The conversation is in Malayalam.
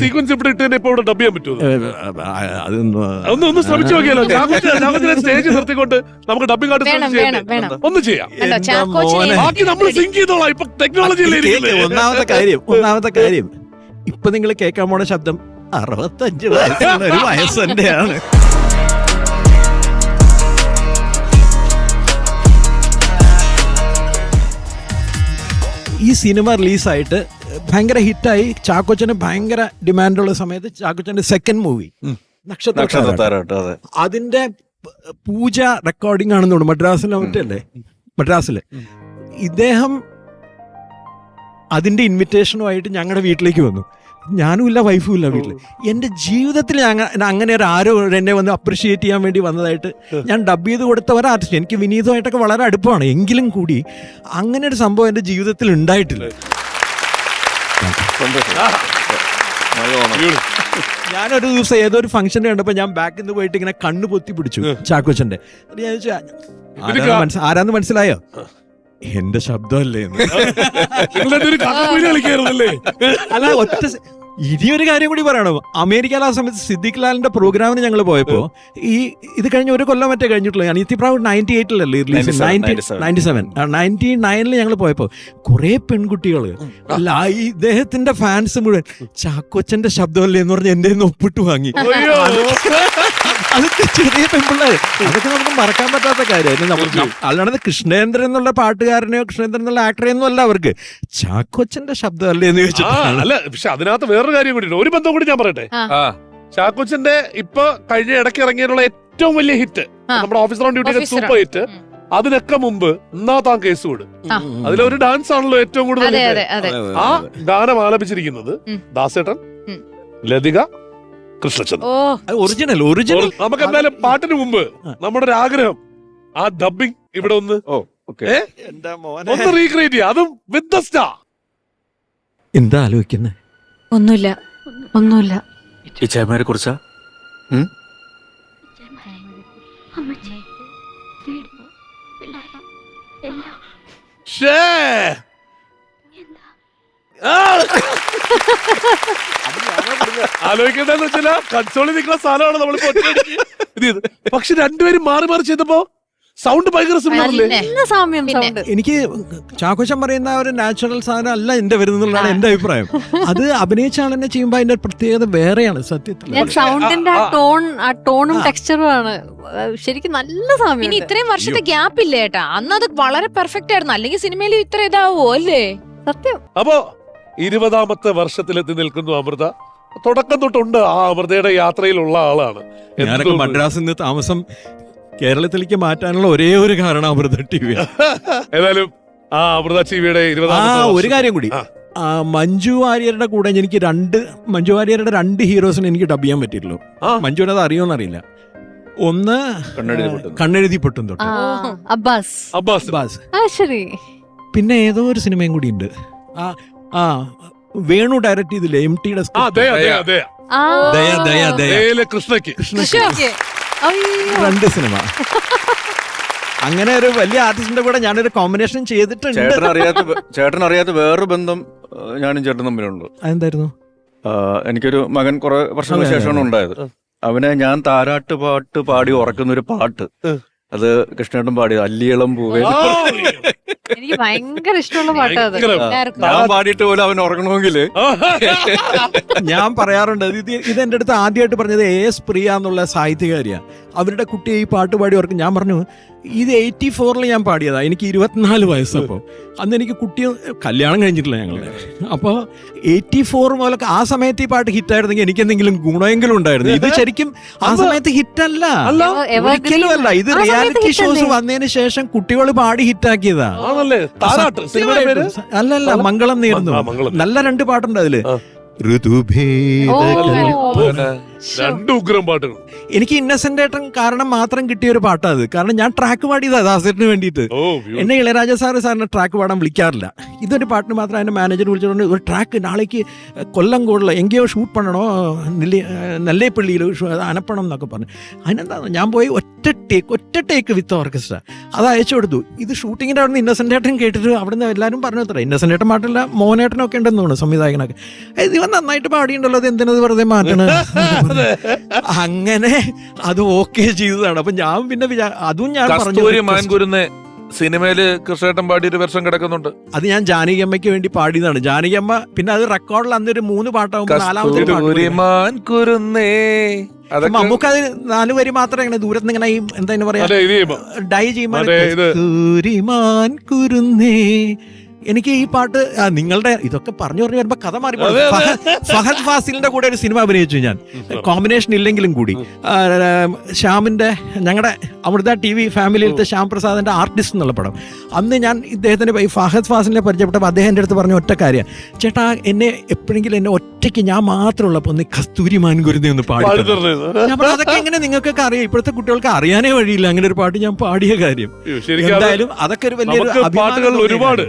സീക്വൻസ് ഇവിടെ ഇട്ട് തന്നെ ഇപ്പൊ ഇവിടെ ഡബ് ചെയ്യാൻ പറ്റുമോ? അതൊന്നും ഒന്ന് ഒന്ന് ശ്രമിച്ചു നോക്കിയാലോ ചാക്കോച്ചിനെ സ്റ്റേജ് നിർത്തിക്കൊണ്ട് നമുക്ക് ഡബിംഗ് ആയിട്ട് വേണം ശ്രമിച്ച് വേണം ചെയ്യണ്ടേ? വേണം. ഒന്ന് ചെയ്യാം. കണ്ടോ ചാക്കോച്ചിനെ ബാക്കി നമ്മൾ സിങ്ക് ചെയ്തോളാം. ഇപ്പൊ ടെക്നോളജി കേക്ക് ഒന്നാമത്തെ കാര്യം ഒന്നാമത്തെ കാര്യം. ഇപ്പൊ നിങ്ങൾ കേൾക്കാൻ പോണ ശബ്ദം അറുപത്തഞ്ച് വയസ്സുള്ള ഒരു വയസ്സ് ഈ സിനിമ റിലീസായിട്ട് ഭയങ്കര ഹിറ്റായി. ചാക്കോച്ചന് ഭയങ്കര ഡിമാൻഡുള്ള സമയത്ത് ചാക്കോച്ചന്റെ സെക്കൻഡ് മൂവി നക്ഷത്ര അതിന്റെ പൂജ റെക്കോർഡിംഗ് ആണെന്ന് തോന്നുന്നു. മദ്രാസിലെ മറ്റല്ലേ? മദ്രാസിൽ. ഇദ്ദേഹം അതിന്റെ ഇൻവിറ്റേഷനുമായിട്ട് ഞങ്ങളുടെ വീട്ടിലേക്ക് വന്നു. ഞാനും ഇല്ല വൈഫും ഇല്ല വീട്ടിൽ എന്റെ ജീവിതത്തിൽ അങ്ങനെ ഒരു ആരോ എന്നെ വന്ന് അപ്രിഷിയേറ്റ് ചെയ്യാൻ വേണ്ടി വന്നതായിട്ട് ഞാൻ ഡബ് ചെയ്ത് കൊടുത്ത ഒരു ആർട്ടിസ്റ്റ് എനിക്ക് വിനീതമായിട്ടൊക്കെ വളരെ അടുപ്പമാണ് എങ്കിലും കൂടി അങ്ങനെ ഒരു സംഭവം എന്റെ ജീവിതത്തിൽ ഉണ്ടായിട്ടില്ല. ഞാനൊരു ദിവസം ഏതോ ഒരു ഫംഗ്ഷൻ കണ്ടപ്പോൾ ഞാൻ ബാക്കിൽ നിന്ന് പോയിട്ട് ഇങ്ങനെ കണ്ണ് പൊത്തി പിടിച്ചു ചാക്കോച്ചന്റെ എന്നിട്ട് ഞാൻ ചോദിച്ചു, ആരാന്ന് മനസ്സിലായോ? എന്റെ ശബ്ദമല്ലേ കളിക്കായിരുന്നല്ലേ? അല്ല ഒറ്റ സെ- ഇനി ഒരു കാര്യം കൂടി പറയണം. അമേരിക്കയിൽ ആ സമയത്ത് സിദ്ദിഖ് ലാലിന്റെ പ്രോഗ്രാമിന് ഞങ്ങൾ പോയപ്പോ ഈ ഇത് കഴിഞ്ഞ ഒരു കൊല്ലം മറ്റേ കഴിഞ്ഞിട്ടുള്ളൂ. ഇത്തിപ്രാവ് നയന്റി എയ്റ്റിലല്ലേ റിലീസ് 97, നയന്റി സെവൻ നയന്റി നയനിൽ ഞങ്ങൾ പോയപ്പോ കുറെ പെൺകുട്ടികൾ അല്ല ഈ ഇദ്ദേഹത്തിന്റെ ഫാൻസ് മുഴുവൻ ചാക്കോച്ചന്റെ ശബ്ദമല്ലേ എന്ന് പറഞ്ഞ് എന്റെ ഒപ്പിട്ട് വാങ്ങി. അതൊക്കെ ചെറിയ പെൺപിള്ളേർ അതൊക്കെ നമുക്ക് മറക്കാൻ പറ്റാത്ത കാര്യം. അല്ലാണ്ട് കൃഷ്ണേന്ദ്രൻ എന്നുള്ള പാട്ടുകാരനെയോ കൃഷ്ണേന്ദ്രൻ എന്നുള്ള ആക്ടറെയൊന്നും അല്ല അവർക്ക്. ചാക്കോച്ചന്റെ ശബ്ദം അല്ലേ എന്ന് ചോദിച്ചിട്ടാണ്. അല്ല പക്ഷെ അതിനകത്ത് വേറൊരു കാര്യം കൂടി ഒരു ബന്ധം കൂടി ഞാൻ പറയട്ടെ? ചാക്കോച്ചന്റെ ഇപ്പൊ കഴിഞ്ഞ ഇടയ്ക്ക് ഇറങ്ങിയിട്ടുള്ള ഏറ്റവും വലിയ ഹിറ്റ് നമ്മുടെ officer on duty super hit. അതിനൊക്കെ മുമ്പ് എന്നാ താൻ കേസ് വിട്? അതിലൊരു ഡാൻസ് ആണല്ലോ ഏറ്റവും കൂടുതൽ അതെ അതെ അതെ. ആ ഗാനം ആലപിച്ചിരിക്കുന്നത് ദാസേട്ടൻ. ലതിക കൃഷ്ണചന്ദ്രൻ. ഓ. ഒറിജിനൽ ഒറിജിനൽ നമുക്ക് എന്തായാലും പാട്ടിന് മുമ്പ് നമ്മുടെ ഒരു ആഗ്രഹം ആ ഡബിങ് ഇവിടെ ഒന്ന് ഓ ഓക്കെ. ഏ? എന്റെ ഒന്ന് റീക്രിയേറ്റ് ചെയ്യാം. അതും വിത്ത് ദ സ്റ്റാർ എന്താ ആലോചിക്കുന്നത് ഒന്നുമില്ല. ഒന്നുമില്ല. ഈ ചേമാരെ കുറിച്ചാ? ഷേ എന്താ ആലോചിക്കേണ്ടതെന്ന് വെച്ചാൽ കൺസോളിൽ നിൽക്കുന്ന സാധനമാണ് നമ്മൾ ഇത്. പക്ഷെ രണ്ടുപേരും മാറി മാറി ചെയ്തപ്പോ സൗണ്ട് ഭയങ്കര സിമിലർ അല്ലേ നല്ല സാമ്യം സൗണ്ട് എനിക്ക് ചാഘോഷം പറയുന്ന ആ ഒരു നാച്ചുറൽ സാധനം അല്ല എന്റെ വരുന്നതാണ് എന്റെ അഭിപ്രായം. അത് അഭിനയിച്ച എന്നെ തന്നെ ചെയ്യുമ്പോൾ അതിന്റെ പ്രത്യേകത വേറെയാണ് സത്യത്തിൽ. സൗണ്ടിന്റെ ടോൺ ആ ടോണും ടെക്സ്ചറും ആണ്. ശരിക്കും നല്ല സാമ്യം ഇനി ഇത്രയും വർഷത്തെ ഗ്യാപ്പ് ഇല്ല ഏട്ടാ? അന്ന് അത് വളരെ പെർഫെക്റ്റ് ആയിരുന്നു. അല്ലെങ്കിൽ സിനിമയിൽ ഇത്ര ഇതാവോ അല്ലേ? സത്യം. അപ്പോ ഇരുപതാമത്തെ വർഷത്തിലെത്തി നിൽക്കുന്നു അമൃത. തുടക്കം തൊട്ടുണ്ട് ആ അമൃതയുടെ യാത്രയിലുള്ള ആളാണ്. ഞാനൊക്കെ? മദ്രാസിൽ നിന്ന് താമസം കേരളത്തിലേക്ക് മാറ്റാനുള്ള ഒരേ ഒരു കാരണം അമൃത ടി വി ഏതായാലും ആ അമൃത ടി വിയുടെ ആ ഒരു കാര്യം കൂടി. ആ. ആ, മഞ്ജു വാര്യരുടെ കൂടെ എനിക്ക് രണ്ട് മഞ്ജു വാര്യരുടെ രണ്ട് ഹീറോസിനെ എനിക്ക് ഡബ് ചെയ്യാൻ പറ്റിയിട്ടുള്ളൂ. ആ. മഞ്ജുവിനത് അറിയോന്നറിയില്ല ഒന്ന് കണ്ണെഴുതി പൊട്ടുന്നു. കണ്ണെഴുതി പൊട്ടും തൊട്ട്. ആ, അബ്ബാസ്. അബ്ബാസ്. ബാസ് ആ ശരി. പിന്നെ ഏതോ ഒരു സിനിമയും കൂടി ഉണ്ട്. ആ ആ വേണു ഡയറക്ട് ചെയ്തില്ലേ? എം ടിയുടെ ആ ദയ ദയ ദയ. ആ. ദയ, ദയ, ദയ. ദയയിലെ കൃഷ്ണയ്ക്ക്. കൃഷ്ണയ്ക്ക്. അയ്യോ. രണ്ട് സിനിമ അങ്ങനെ ഒരു വലിയ ആർട്ടിസ്റ്റിന്റെ കൂടെ ഞാനൊരു കോമ്പിനേഷൻ ചെയ്തിട്ടുണ്ട്. ചേട്ടൻ അറിയാത്ത ചേട്ടൻ അറിയാത്ത വേറൊരു ബന്ധം ആ, ഞാനും ചേട്ടൻ തമ്മിലുണ്ട്. അതെന്തായിരുന്നു? ആ, എനിക്കൊരു മകൻ കുറെ വർഷങ്ങൾക്ക് ശേഷമാണ് ഉണ്ടായത്. അവനെ ഞാൻ താരാട്ട് പാട്ട് പാടി ഉറക്കുന്ന ഒരു പാട്ട് അത് കൃഷ്ണേട്ടൻ പാടിയത് അല്ലിയളം പൂവേ. എനിക്ക് ഭയങ്കര ഇഷ്ടമുള്ള പാട്ടാ എല്ലാവർക്കും. ഞാൻ പാടിയിട്ട് പോലും അവൻ ഉറങ്ങണമെങ്കിൽ ഞാൻ പറയാറുണ്ട് ഇത് ഇത് എന്റെ അടുത്ത് ആദ്യമായിട്ട് പറഞ്ഞത് എ എസ് പ്രിയ എന്നുള്ള സാഹിത്യകാരിയാണ്. അവരുടെ കുട്ടിയെ ഈ പാട്ട് പാടി ഓർക്കും ഞാൻ പറഞ്ഞു ഇത് എയ്റ്റി ഫോറിൽ ഞാൻ പാടിയതാണ് എനിക്ക് ഇരുപത്തിനാല് വയസ്സപ്പോൾ അന്ന് എനിക്ക് കുട്ടി കല്യാണം കഴിഞ്ഞിട്ടില്ല ഞങ്ങളുടെ അപ്പോൾ എയ്റ്റി ഫോർ മുതലൊക്കെ ആ സമയത്ത് ഈ പാട്ട് ഹിറ്റായിരുന്നെങ്കിൽ എനിക്ക് എന്തെങ്കിലും ഗുണമെങ്കിലും ഉണ്ടായിരുന്നു. ഇത് ശരിക്കും ആ സമയത്ത് ഹിറ്റല്ല. അല്ല. ഒരിക്കലും അല്ല ഇത് റിയാലിറ്റി ഷോസ്? വന്നതിന് ശേഷം കുട്ടികൾ പാടി ഹിറ്റാക്കിയതാ. ആണല്ലേ? താരാട്ട്. സിനിമയുടെ അല്ലല്ല അല്ല? മംഗളം നേരുന്നു. നല്ല രണ്ട് പാട്ടുണ്ട് അതിൽ. ഋതുഭേ ഋതുഭേദ. രണ്ട് ഉഗ്രം പാട്ടുകൾ. എനിക്ക് ഇന്നസെന്റ് ഏട്ടൻ കാരണം മാത്രം കിട്ടിയ ഒരു പാട്ടാ അത് കാരണം ഞാൻ ട്രാക്ക് പാടിയതാ ദാസേട്ടിന് വേണ്ടിയിട്ട്. എന്നെ ഇളയരാജ സാറ് സാറിന് ട്രാക്ക് പാടാൻ വിളിക്കാറില്ല. ഇതൊരു പാട്ടിന് മാത്രം എന്റെ മാനേജർ വിളിച്ചിട്ടുണ്ട് ഒരു ട്രാക്ക് നാളേക്ക് കൊല്ലം കൂടുതൽ എങ്കെയോ ഷൂട്ട് പണണോ നെല്ലി നെല്ലേപ്പള്ളിയിൽ അനപ്പണം എന്നൊക്കെ പറഞ്ഞു. അതിനെന്താ ഞാൻ പോയി ഒറ്റ ടേക്ക് ഒറ്റ ടേക്ക് വിത്ത് ഓർക്കസ്ട്ര അത് അയച്ചു കൊടുത്തു. ഇത് ഷൂട്ടിങ്ങിന്റെ അവിടെ നിന്ന് ഇന്നസെന്റ് ഏട്ടൻ കേട്ടിട്ട് അവിടെ നിന്ന് എല്ലാവരും പറഞ്ഞു അത്ര ഇന്നസെന്റ് ഏട്ടൻ പാട്ടില്ല മോനേട്ടനൊക്കെ ഉണ്ടെന്ന് തോന്നുന്നു സംവിധായകനൊക്കെ. ഇവൻ നന്നായിട്ട് പാടിയുണ്ടല്ലോ അത് എന്തിനത് വെറുതെ മാറ്റണ? അങ്ങനെ അത് ഓക്കെ ചെയ്തതാണ്. അപ്പൊ ഞാൻ പിന്നെ അതും ഞാൻ പറഞ്ഞു സിനിമയിൽ കൃഷ്ണേട്ടൻ പാടിയ ഒരു വർഷം കിടക്കുന്നുണ്ട്. അത് ഞാൻ ജാനകിയമ്മയ്ക്ക് വേണ്ടി പാടിയതാണ്. ജാനകിയമ്മ പിന്നെ അത് റെക്കോർഡിൽ ഒരു മൂന്ന് പാട്ടാവും നാലാമത്തെ നമുക്ക് അത് നാല് വരി മാത്രമേ ഇങ്ങനെ ദൂരത്ത് ഇങ്ങനെ ഈ എന്താ പറയാ? ഡൈ ചെയ്യുമ്പോൾ എനിക്ക് ഈ പാട്ട് നിങ്ങളുടെ ഇതൊക്കെ പറഞ്ഞു പറഞ്ഞു വരുമ്പോ കഥ മാറി. ഫഹദ് ഫാസിലിന്റെ കൂടെ ഒരു സിനിമ അഭിനയിച്ചു ഞാൻ. കോമ്പിനേഷൻ ഇല്ലെങ്കിലും കൂടി. ശ്യാമിന്റെ ഞങ്ങളുടെ അമൃത ടി വി ഫാമിലിയിലത്തെ ശ്യാം പ്രസാദിന്റെ ആർട്ടിസ്റ്റ് എന്നുള്ള പടം. അന്ന് ഞാൻ ഇദ്ദേഹത്തിന്റെ ഈ ഫഹദ് ഫാസിലിനെ പരിചയപ്പെട്ടപ്പോൾ അദ്ദേഹം എന്റെ അടുത്ത് പറഞ്ഞ ഒറ്റ കാര്യം. ചേട്ടാ എന്നെ എപ്പോഴെങ്കിലും എന്നെ ഒറ്റയ്ക്ക് ഞാൻ മാത്രമുള്ളപ്പോൾ ഒന്ന് കസ്തൂരി മാൻകുരുതി ഒന്ന് പാടി തരണം." പാടിത്തരണേ. അതൊക്കെ എങ്ങനെ നിങ്ങൾക്കൊക്കെ അറിയാം? ഇപ്പോഴത്തെ കുട്ടികൾക്ക് അറിയാനേ വഴിയില്ല. അങ്ങനെ ഒരു പാട്ട് ഞാൻ പാടിയ കാര്യം. എന്തായാലും അതൊക്കെ ഒരു വലിയൊരു അഭിമാനം ഒരുപാട്.